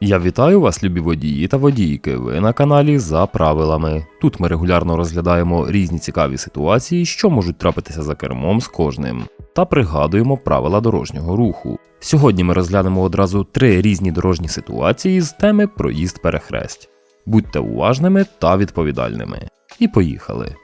Я вітаю вас, любі водії та водійки. Ви на каналі за правилами. Тут ми регулярно розглядаємо різні цікаві ситуації, що можуть трапитися за кермом з кожним, та пригадуємо правила дорожнього руху. Сьогодні ми розглянемо одразу три різні дорожні ситуації з теми проїзд перехресть. Будьте уважними та відповідальними. І поїхали.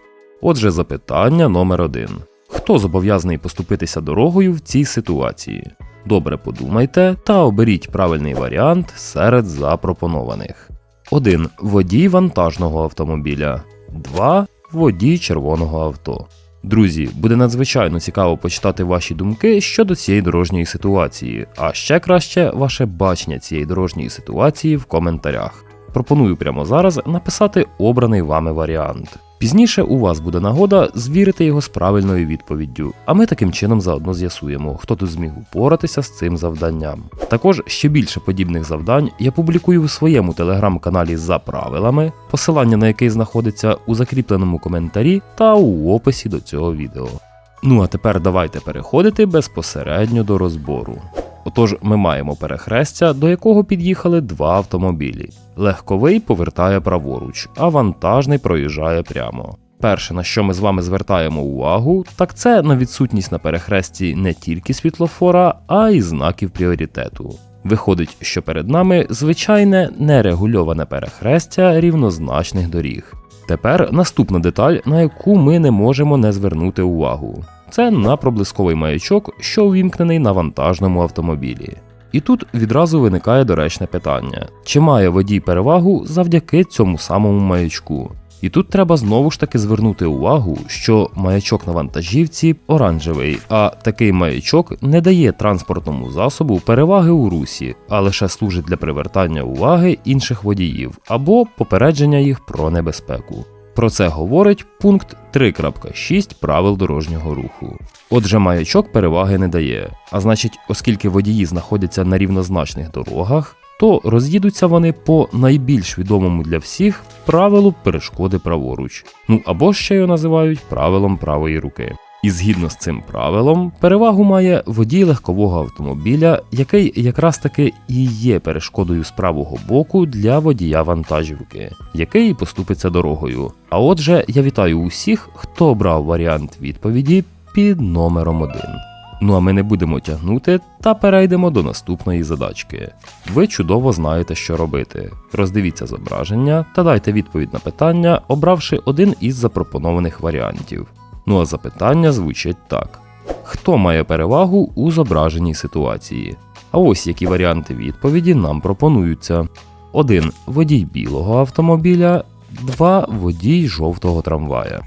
Отже, запитання номер один: Хто зобов'язаний поступитися дорогою в цій ситуації? Добре подумайте та оберіть правильний варіант серед запропонованих. 1. Водій вантажного автомобіля. 2. Водій червоного авто. Друзі, буде надзвичайно цікаво почитати ваші думки щодо цієї дорожньої ситуації, а ще краще ваше бачення цієї дорожньої ситуації в коментарях. Пропоную прямо зараз написати обраний вами варіант. Пізніше у вас буде нагода звірити його з правильною відповіддю, а ми таким чином заодно з'ясуємо, хто тут зміг упоратися з цим завданням. Також ще більше подібних завдань я публікую в своєму телеграм-каналі за правилами, посилання на який знаходиться у закріпленому коментарі та у описі до цього відео. Ну а тепер давайте переходити безпосередньо до розбору. Отож, ми маємо перехрестя, до якого під'їхали два автомобілі. Легковий повертає праворуч, а вантажний проїжджає прямо. Перше, на що ми з вами звертаємо увагу, так це на відсутність на перехресті не тільки світлофора, а й знаків пріоритету. Виходить, що перед нами звичайне нерегульоване перехрестя рівнозначних доріг. Тепер наступна деталь, на яку ми не можемо не звернути увагу. Це на проблисковий маячок, що увімкнений на вантажному автомобілі. І тут відразу виникає доречне питання: чи має водій перевагу завдяки цьому самому маячку? І тут треба знову ж таки звернути увагу, що маячок на вантажівці оранжевий, а такий маячок не дає транспортному засобу переваги у русі, а лише служить для привертання уваги інших водіїв або попередження їх про небезпеку. Про це говорить пункт 3.6 правил дорожнього руху. Отже, маячок переваги не дає. А значить, оскільки водії знаходяться на рівнозначних дорогах, то роз'їдуться вони по найбільш відомому для всіх правилу перешкоди праворуч. Ну або ще його називають правилом правої руки. І згідно з цим правилом, перевагу має водій легкового автомобіля, який якраз таки і є перешкодою з правого боку для водія вантажівки, який поступиться дорогою. А отже, я вітаю усіх, хто обрав варіант відповіді під номером 1. Ну а ми не будемо тягнути та перейдемо до наступної задачки. Ви чудово знаєте, що робити. Роздивіться зображення та дайте відповідь на питання, обравши один із запропонованих варіантів. Ну а запитання звучить так: хто має перевагу у зображеній ситуації? А ось які варіанти відповіді нам пропонуються: 1. Водій білого автомобіля, 2. Водій жовтого трамвая.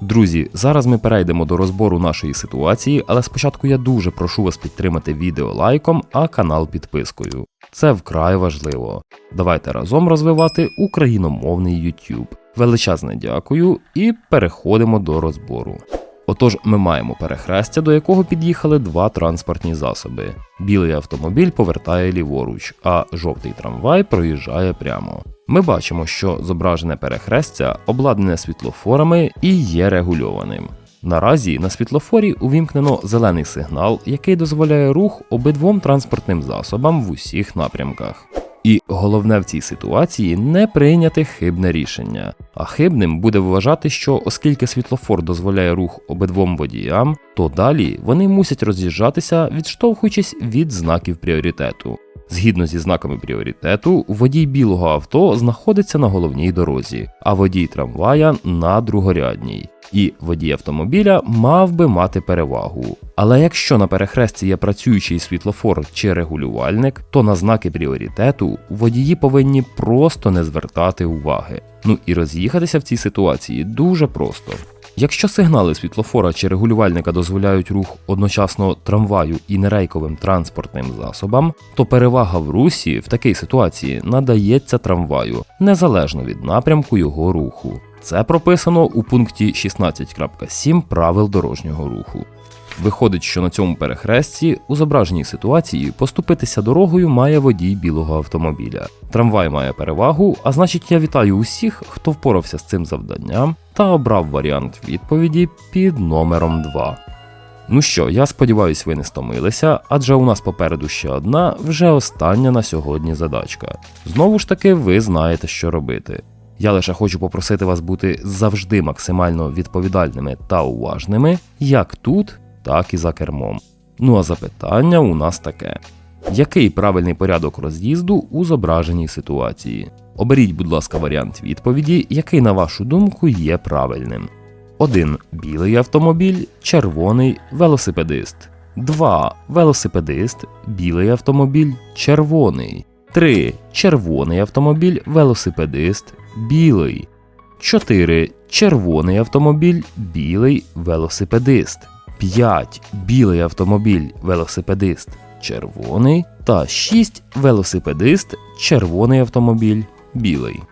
Друзі, зараз ми перейдемо до розбору нашої ситуації, але спочатку я дуже прошу вас підтримати відео лайком, а канал підпискою. Це вкрай важливо. Давайте разом розвивати україномовний YouTube. Величезне дякую і переходимо до розбору. Отож, ми маємо перехрестя, до якого під'їхали два транспортні засоби. Білий автомобіль повертає ліворуч, а жовтий трамвай проїжджає прямо. Ми бачимо, що зображене перехрестя обладнане світлофорами і є регульованим. Наразі на світлофорі увімкнено зелений сигнал, який дозволяє рух обидвом транспортним засобам в усіх напрямках. І головне в цій ситуації не прийняти хибне рішення. А хибним буде вважати, що оскільки світлофор дозволяє рух обидвом водіям, то далі вони мусять роз'їжджатися, відштовхуючись від знаків пріоритету. Згідно зі знаками пріоритету, водій білого авто знаходиться на головній дорозі, а водій трамвая на другорядній. І водій автомобіля мав би мати перевагу. Але якщо на перехресті є працюючий світлофор чи регулювальник, то на знаки пріоритету водії повинні просто не звертати уваги. Ну і роз'їхатися в цій ситуації дуже просто. Якщо сигнали світлофора чи регулювальника дозволяють рух одночасно трамваю і нерейковим транспортним засобам, то перевага в русі в такій ситуації надається трамваю незалежно від напрямку його руху. Це прописано у пункті 16.7 правил дорожнього руху. Виходить, що на цьому перехресті у зображеній ситуації поступитися дорогою має водій білого автомобіля. Трамвай має перевагу, а значить я вітаю усіх, хто впорався з цим завданням та обрав варіант відповіді під номером 2. Ну що, я сподіваюся, ви не стомилися, адже у нас попереду ще одна, вже остання на сьогодні задачка. Знову ж таки, ви знаєте, що робити. Я лише хочу попросити вас бути завжди максимально відповідальними та уважними, як тут, так і за кермом. Ну а запитання у нас таке: який правильний порядок роз'їзду у зображеній ситуації? Оберіть, будь ласка, варіант відповіді, який, на вашу думку, є правильним. 1. Білий автомобіль, червоний велосипедист. 2. Велосипедист, білий автомобіль, червоний. 3. Червоний автомобіль, велосипедист, білий. 4. Червоний автомобіль, білий велосипедист. 5. Білий автомобіль, велосипедист, червоний. Та 6. Велосипедист, червоний автомобіль, білий.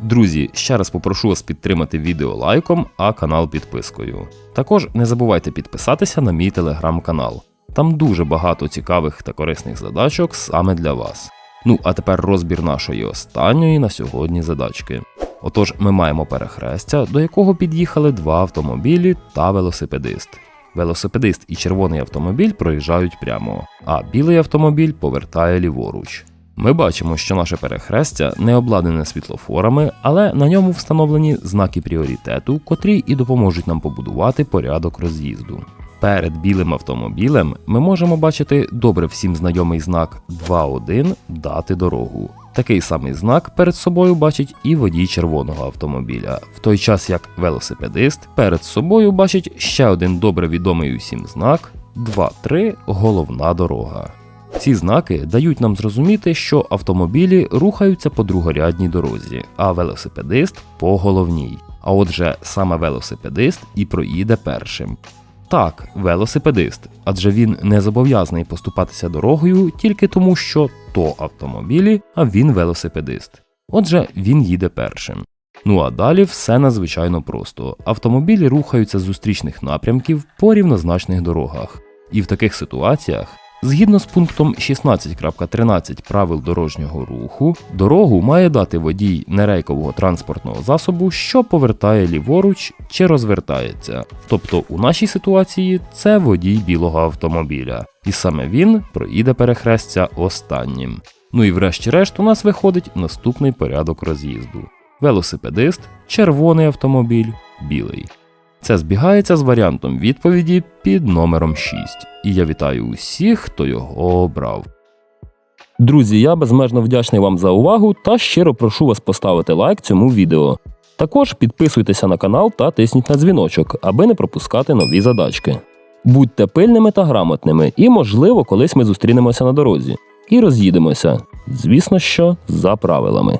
Друзі, ще раз попрошу вас підтримати відео лайком, а канал підпискою. Також не забувайте підписатися на мій телеграм-канал. Там дуже багато цікавих та корисних задачок саме для вас. Ну а тепер розбір нашої останньої на сьогодні задачки. Отож, ми маємо перехрестя, до якого під'їхали два автомобілі та велосипедист. Велосипедист і червоний автомобіль проїжджають прямо, а білий автомобіль повертає ліворуч. Ми бачимо, що наше перехрестя не обладнане світлофорами, але на ньому встановлені знаки пріоритету, котрі і допоможуть нам побудувати порядок роз'їзду. Перед білим автомобілем ми можемо бачити добре всім знайомий знак 2.1 дати дорогу. Такий самий знак перед собою бачить і водій червоного автомобіля, в той час як велосипедист перед собою бачить ще один добре відомий усім знак 2.3 головна дорога. Ці знаки дають нам зрозуміти, що автомобілі рухаються по другорядній дорозі, а велосипедист по головній. А отже, саме велосипедист і проїде першим. Так, велосипедист, адже він не зобов'язаний поступатися дорогою тільки тому, що то автомобілі, а він велосипедист. Отже, він їде першим. Ну а далі все надзвичайно просто. Автомобілі рухаються з зустрічних напрямків по рівнозначних дорогах. І в таких ситуаціях Згідно з пунктом 16.13 правил дорожнього руху, дорогу має дати водій нерейкового транспортного засобу, що повертає ліворуч чи розвертається. Тобто у нашій ситуації це водій білого автомобіля, і саме він проїде перехрестя останнім. Ну і врешті-решт у нас виходить наступний порядок роз'їзду: велосипедист, червоний автомобіль, білий. Це збігається з варіантом відповіді під номером 6. І я вітаю усіх, хто його обрав. Друзі, я безмежно вдячний вам за увагу та щиро прошу вас поставити лайк цьому відео. Також підписуйтеся на канал та тисніть на дзвіночок, аби не пропускати нові задачки. Будьте пильними та грамотними, і, можливо, колись ми зустрінемося на дорозі. І роз'їдемося. Звісно, що за правилами.